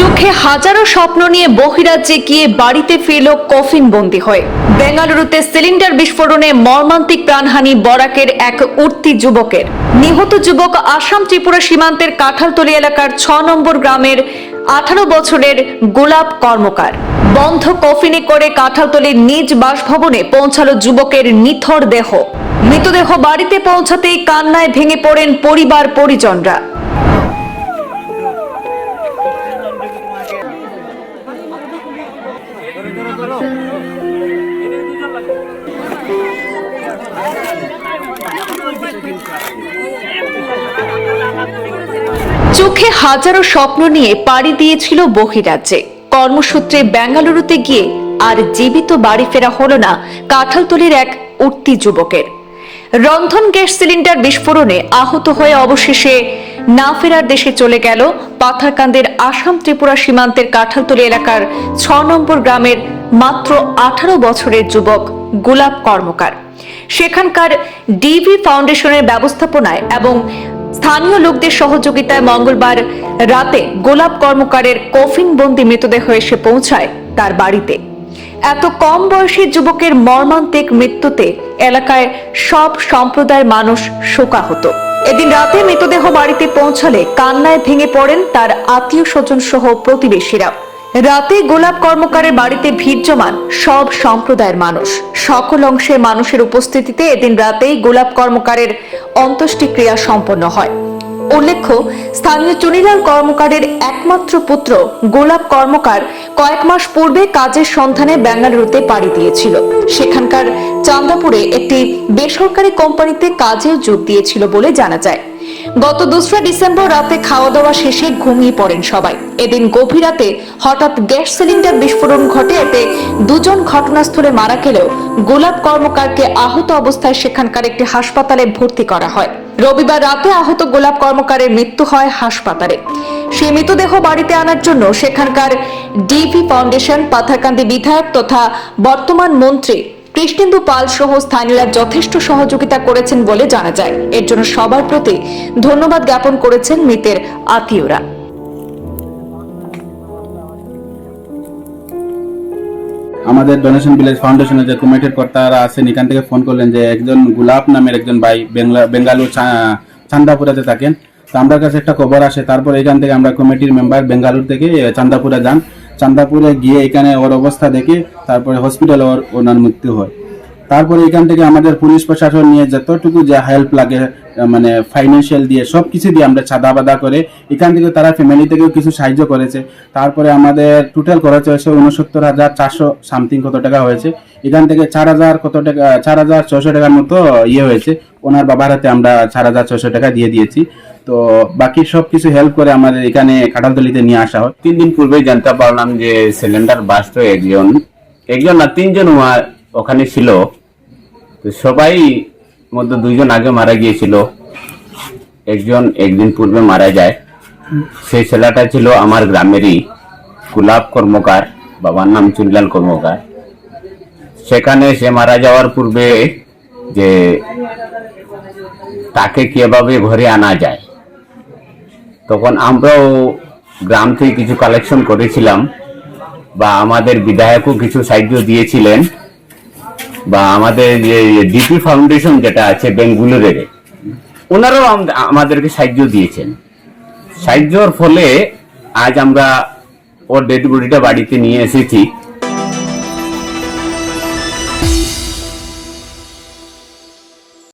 চোখে হাজারো স্বপ্ন নিয়ে বহিরাজ্যে গিয়ে বাড়িতে ফিরল কফিন বন্দি হয়ে। বেঙ্গালুরুতে সিলিন্ডার বিস্ফোরণে মর্মান্তিক প্রাণহানি বরাকের এক উঠতি যুবকের। নিহত যুবক আসাম ত্রিপুরা সীমান্তের কাঁঠালতলি এলাকার ছ নম্বর গ্রামের আঠারো বছরের গোলাপ কর্মকার। বন্ধ কফিনে করে কাঁঠালতলির নিজ বাসভবনে পৌঁছালো যুবকের নিথর দেহ। মৃতদেহ বাড়িতে পৌঁছাতেই কান্নায় ভেঙে পড়েন পরিবার পরিজনরা চোখে হাজারো স্বপ্ন নিয়ে পাড়ি দিয়েছিল বহিরাজ্যে। কর্মসূত্রে বেঙ্গালুরুতে গিয়ে আর জীবিত বাড়ি ফেরা হলো না কাঁঠালতলির এক উঠতি যুবকের। রন্ধন গ্যাস সিলিন্ডার বিস্ফোরণে আহত হয়ে অবশেষে না ফেরার দেশে চলে গেল পাথারকান্দের আসাম ত্রিপুরা সীমান্তের কাঁঠালতলি এলাকার ছ নম্বর গ্রামের মাত্র আঠারো বছরের যুবক গোলাপ কর্মকার। সেখানকার ডিভি ফাউন্ডেশনের ব্যবস্থাপনায় এবং স্থানীয় লোকদের সহযোগিতায় মঙ্গলবার রাতে গোলাপ কর্মকারের কফিন বন্দি মৃতদেহ এসে পৌঁছায় তার বাড়িতে। এত কম বয়সী যুবকের মর্মান্তিক মৃত্যুতে এলাকায় সব সম্প্রদায়ের মানুষ শোকা শোকাহত। এদিন রাতে মৃতদেহ বাড়িতে পৌঁছালে কান্নায় ভেঙে পড়েন তার আত্মীয় স্বজন সহ প্রতিবেশীরা। রাতে গোলাপ কর্মকারের বাড়িতে ভিড় জমান সব সম্প্রদায়ের মানুষ। সকল অংশের মানুষের উপস্থিতিতে এদিন রাতেই গোলাপ কর্মকারের অন্ত্যেষ্টিক্রিয়া সম্পন্ন হয়। উল্লেখ্য, স্থানীয় চুনিলাল কর্মকারের একমাত্র পুত্র গোলাপ কর্মকার কয়েক মাস পূর্বে কাজের সন্ধানে বেঙ্গালুরুতে পাড়ি দিয়েছিল। সেখানকার চান্দাপুরে একটি বেসরকারি কোম্পানিতে কাজে যোগ দিয়েছিল বলে জানা যায়। গত দোসরা ডিসেম্বর রাতে খাওয়া দাওয়া শেষে ঘুমিয়ে পড়েন সবাই। এদিন গভীর রাতে হঠাৎ গ্যাস সিলিন্ডার বিস্ফোরণ ঘটে, এতে দুজন ঘটনাস্থলে মারা গেলেও গোলাপ কর্মকারকে আহত অবস্থায় সেখানকার একটি হাসপাতালে ভর্তি করা হয়। রবিবার রাতে আহত গোলাপ কর্মকারের মৃত্যু হয় হাসপাতালে। সেই মৃতদেহ বাড়িতে আনার জন্য সেখানকার ডিভি ফাউন্ডেশন, পাথারকান্দি বিধায়ক তথা বর্তমান মন্ত্রী কৃষ্ণেন্দু পাল সহ স্থানীয়রা যথেষ্ট সহযোগিতা করেছেন বলে জানা যায়। এর জন্য সবার প্রতি ধন্যবাদ জ্ঞাপন করেছেন মৃতের আত্মীয়রা। আমাদের ডোনেশন ভিলেজ ফাউন্ডেশনের যে কমিটির কর্তারা আছেন, এখান থেকে ফোন করলেন যে একজন গুলাব নামের একজন ভাই বেঙ্গালুর চান্দাপুরাতে থাকেন। তো আমার কাছে একটা খবর আসে, তারপর এখান থেকে আমরা কমিটির মেম্বার বেঙ্গালুর থেকে চান্দাপুরে যান। চান্দাপুরে গিয়ে এখানে ওর অবস্থা দেখে তারপরে হসপিটালে ওর ওনার মৃত্যু হয়। তারপরে এখান থেকে আমাদের পুলিশ প্রশাসন নিয়ে যতটুকু যে হেল্প লাগে মানে ফাইন্যান্সিয়াল দিয়ে সব কিছু দিয়ে আমরা ছাদা বাদা করে, এখান থেকে তারা ফ্যামিলি থেকেও কিছু সাহায্য করেছে। তারপরে আমাদের টোটাল খরচ হয়েছে উনসত্তর হাজার চারশো সামথিং কত টাকা হয়েছে। এখান থেকে চার হাজার কত টাকা, চার হাজার ছশো টাকার মতো ইয়ে হয়েছে। ওনার বাবার হাতে আমরা চার হাজার ছশো টাকা দিয়ে দিয়েছি। তো বাকি সব কিছু হেল্প করে আমাদের এখানে কাঁঠালতলিতে নিয়ে আসা হয়। তিন দিন পূর্বে জানতে পারলাম যে সিলিন্ডার বাস্ট একজন একজন না, তিনজন ওখানে ছিল। তো সবাই মধ্যে দুইজন আগে মারা গিয়েছিল। একজন একদিন পূর্বে মারা যায়। সেই ছেলেটা ছিল আমার গ্রামেরই গোলাপ কর্মকার, বাবার নাম চুনলাল কর্মকার। সেখানে সে মারা যাওয়ার পূর্বে যে তাকে কীভাবে ঘরে আনা যায়। তখন আমরাও গ্রাম থেকে কিছু কালেকশন করেছিলাম বা আমাদের বিধায়কও কিছু সাহায্য দিয়েছিলেন বা আমাদের যে ডিপি ফাউন্ডেশন যেটা আছে বেঙ্গুলুরের, ওনারাও আমাদেরকে সাহায্য দিয়েছেন। সাহায্যর ফলে আজ আমরা ওর ডেড বডিটা বাড়িতে নিয়ে এসেছি।